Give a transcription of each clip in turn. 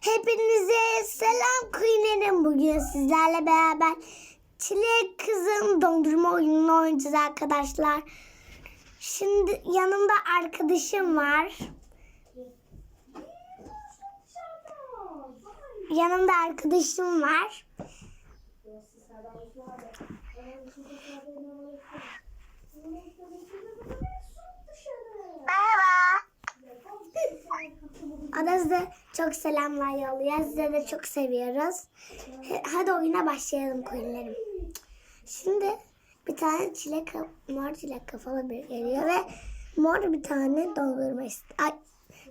Hepinize selam Queen'lerim. Bugün sizlerle beraber Çilek Kızın dondurma oyununu oynayacağız arkadaşlar. Şimdi yanımda arkadaşım var. Yanımda arkadaşım var. Ona size çok selamlar yolluyor. Size de çok seviyoruz. Hadi oyuna başlayalım Queen'lerim. Şimdi bir tane çilek mor çilek kafalı bir geliyor ve mor bir tane dondurma ist Ay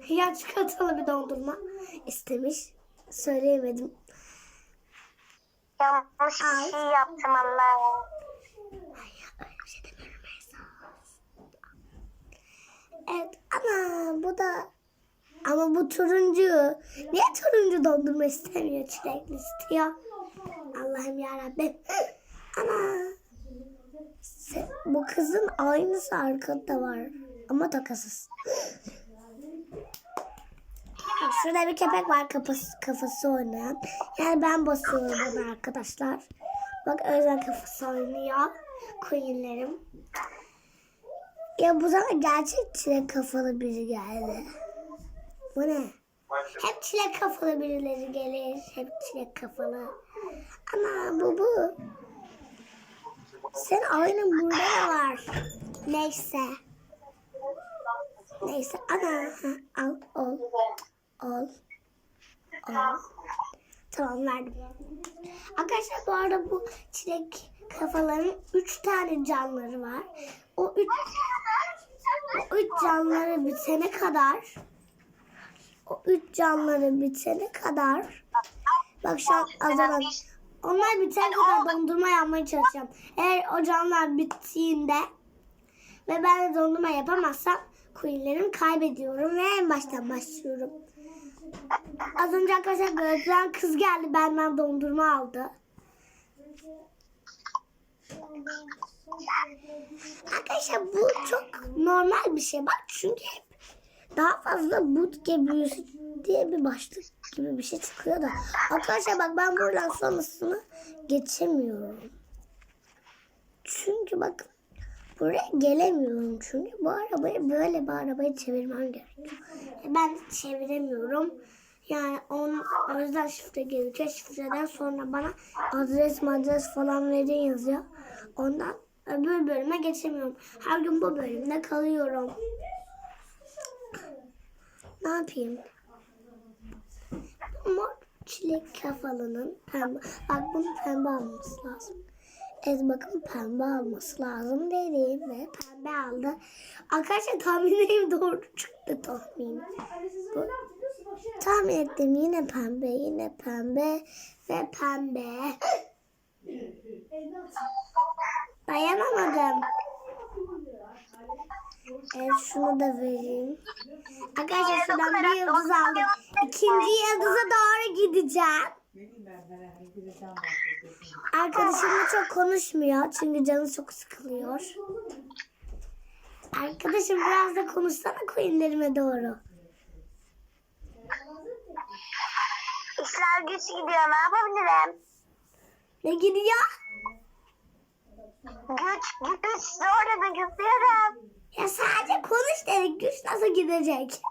ya çikolatalı bir dondurma istemiş. Söyleyemedim. Yanlış bir şey yaptım Allah'ım. Ay ya öyle bir şey demiyorum Esa. Evet ana bu da ama bu turuncu. Niye turuncu dondurma istemiyor çilekli istiyor? Allah'ım yarabbim. Ana. Bu kızın aynısı arkada var. Ama takasız. Şurada bir köpek var kafası, kafası oynayan. Yani ben basıyorum arkadaşlar. Bak özel kafası oynuyor. Queen'lerim. Ya bu zaman gerçek çilek kafalı biri geldi. Bu ne? Hep çilek kafalı birileri gelir. Hep çilek kafalı. Ana bu bu. Sen aynı burada da var. Neyse. Neyse ana al ol. Ol. Ol. Tamam verdim. Arkadaşlar bu arada bu çilek kafaların üç tane canları var. O üç, o üç canları bitene kadar o üç canları bitene kadar bak şu an azalan onlar bitene kadar dondurma yapmaya çalışacağım. Eğer o canlar bittiğinde ve ben de dondurma yapamazsam queenlerimi kaybediyorum ve en baştan başlıyorum. Az önce arkadaşlar gözden kız geldi benden dondurma aldı. Arkadaşlar bu çok normal bir şey. Bak çünkü hep daha fazla bootcamp büyüsü diye bir başlık gibi bir şey çıkıyor da. Arkadaşlar bak ben buradan sonrasını geçemiyorum. Çünkü bakın buraya gelemiyorum. Çünkü bu arabayı böyle bir arabayı çevirmem gerekiyor. E, Ben çeviremiyorum. Yani on, o yüzden şifre gerekiyor. Şifreden sonra bana adres madres falan verin yazıyor. Ondan öbür bölüme geçemiyorum. Her gün bu bölümde kalıyorum. Ne yapayım? Mor çilek kafalının pembe. Bak bunun pembe alması lazım. Evet bakın pembe alması lazım dedim ve pembe aldı. Arkadaşlar tahminim doğru çıktı tahmin. Bu, tahmin ettim yine pembe yine pembe ve pembe. Dayanamadım. Evet şunu da vereyim. Arkadaşlar şuradan bir yıldız aldım. İkinci yıldıza doğru gideceğim. Arkadaşımla çok konuşmuyor çünkü canı çok sıkılıyor. Arkadaşım biraz da konuşsana coinlerime doğru. İşler güç gidiyor. Ne yapabilirim? Ne gidiyor? Güç, güç. Zorla da gidiyorum. Sadece konuş dedik. Güç nasıl gidecek?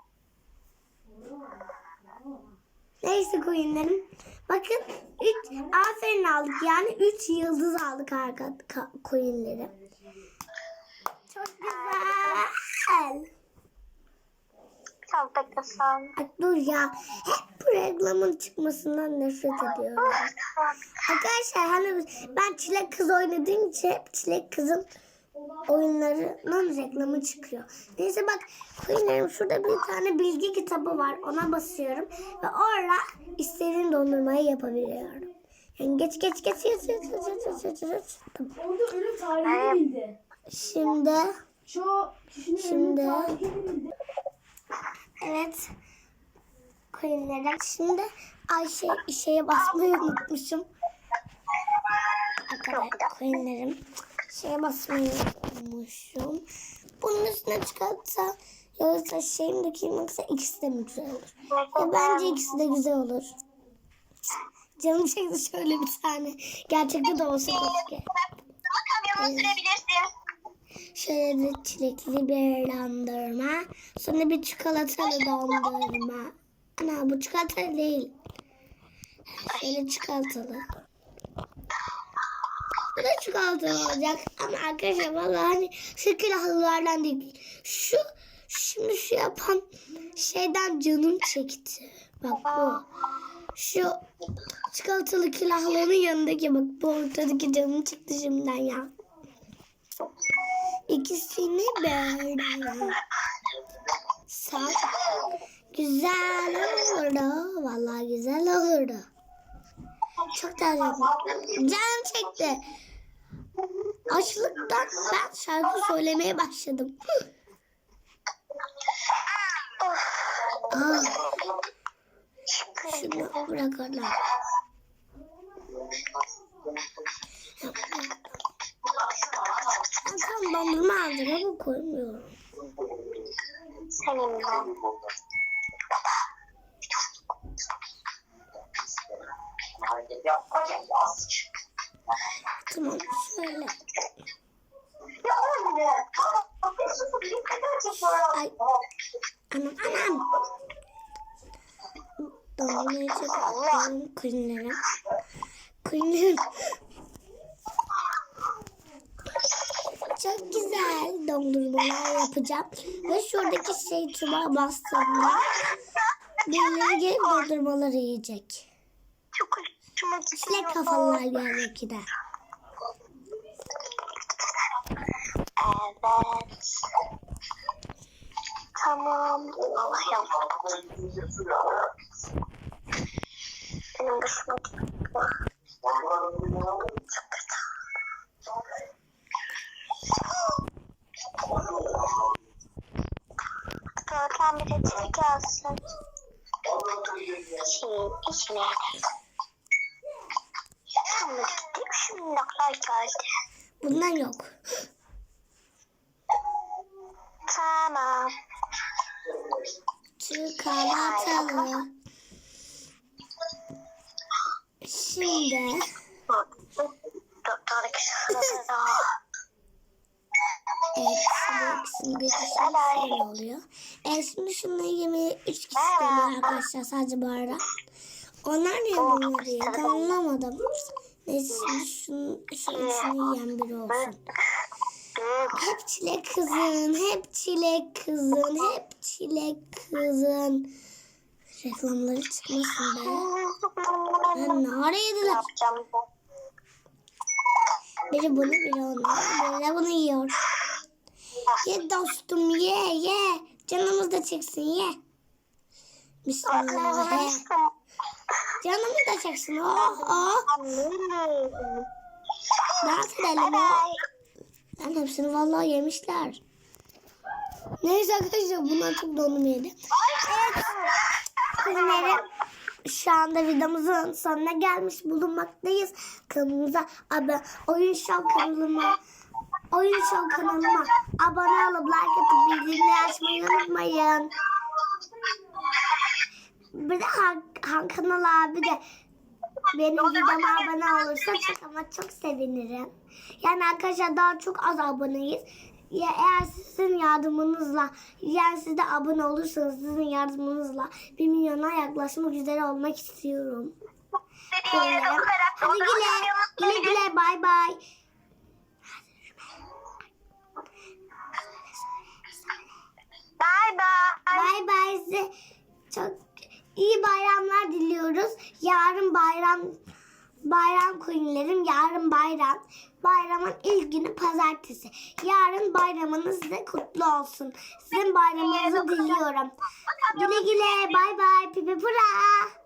Neyse coinlerim. Bakın 3 aferin aldık. Yani 3 yıldız aldık arka ka- coinleri. Çok güzel. Çok da kısım. Bak dur ya. Hep bu reklamın çıkmasından nefret ediyorum. Arkadaşlar hani ben Çilek Kız oynadığım için hep Çilek Kız'ın oyunlarının reklamı çıkıyor. Neyse bak Queen'lerim şurada bir tane bilgi kitabı var. Ona basıyorum. Ve orada istediğim dondurmayı yapabiliyorum. Yani geç geç geç geç geç geç geç geç geç. Orada ölüm bildi. Şimdi Şu Şimdi- evet Queen'lerim şimdi Ayşe şeye basmayı unutmuşum. Arkadaşlar Queen'lerim şeye basmayı unutmuşum. Bunun üstüne çıkartsa Yoksa şeyim dökeyim yoksa ikisi de mi güzel olur? Ya bence ikisi de güzel olur. Canım çekti şöyle bir tane. Gerçekte de olsa keşke. Sürebilirsin. Şöyle bir çilekli bir dondurma. Sonra bir çikolatalı dondurma. Ana bu çikolatalı değil. Şöyle çikolatalı. Da çikolatalı olacak. Ama arkadaşlar vallahi hani şu değil. Şu şimdi şu yapan şeyden canım çekti. Bak bu. Şu çikolatalı külahlının yanındaki bak bu ortadaki canım çıktı şimdiden ya. İkisini böyle sağ güzel olurdu. Vallahi güzel olurdu. Çok da canım çekti. Açlıktan ben şarkı söylemeye başladım. Aa, şunu bırak. Ben tam dondurma aldım ama koymuyorum. Senin. Tamam şöyle. Ay. Anam anam. Dondurmayı çıkartıyorum. Kuyunlarım. Kuyunlarım. Çok güzel dondurmalar yapacağım. Ve şuradaki şey tuba bastığımda birileri gelip dondurmaları yiyecek. Çok hoşuma gidiyor. Çilek kafalılar gelecek gider. Evet. Tamam. Allah yavrum. Benim başıma Zaten bir de gelsin. Şey, içine. Şimdi gitti. Şimdi naklar geldi. Bundan yok. Tamam. Çikolatalı. Şimdi şimdi bir şöyle oluyor. Evet, şimdi şunları yemeye üç kişi geliyor arkadaşlar sadece bu arada. Onlar niye bunları yiyor? Ben anlamadım. Neyse şunu, şu üçünü yiyen biri olsun. Hep çilek kızın, hep çilek kızın, hep çilek kızın. Reklamları çıkmasın be. Ne ara yediler? Biri bunu biri onu. Biri de bunu yiyor. Ye dostum ye ye. Canımız da çeksin ye. Bismillah ye. Canımız da çeksin. Oh oh. Dans edelim oh. Ben hepsini vallahi yemişler. Neyse arkadaşlar bunlar çok dondum yedi. Evet. Şu anda videomuzun sonuna gelmiş bulunmaktayız. Kanalımıza abone, oyun show kanalıma oyun show kanalıma abone olup like atıp bildirimleri açmayı unutmayın. Bir de Han Kanal abi de benim videoma abone olursa çok ama çok sevinirim. Yani arkadaşlar daha çok az aboneyiz. Ya eğer sizin yardımınızla, yani siz de abone olursanız sizin yardımınızla 1 milyona yaklaşmak üzere olmak istiyorum. Kuzenlerim. Hadi güle, güle güle bay bay. Bye bye. Bay bay size çok iyi bayramlar diliyoruz. Yarın bayram bayram queenlerim yarın bayram. Bayramın ilk günü pazartesi. Yarın bayramınız da kutlu olsun. Sizin bayramınızı diliyorum. Güle güle bay bay pipi pura.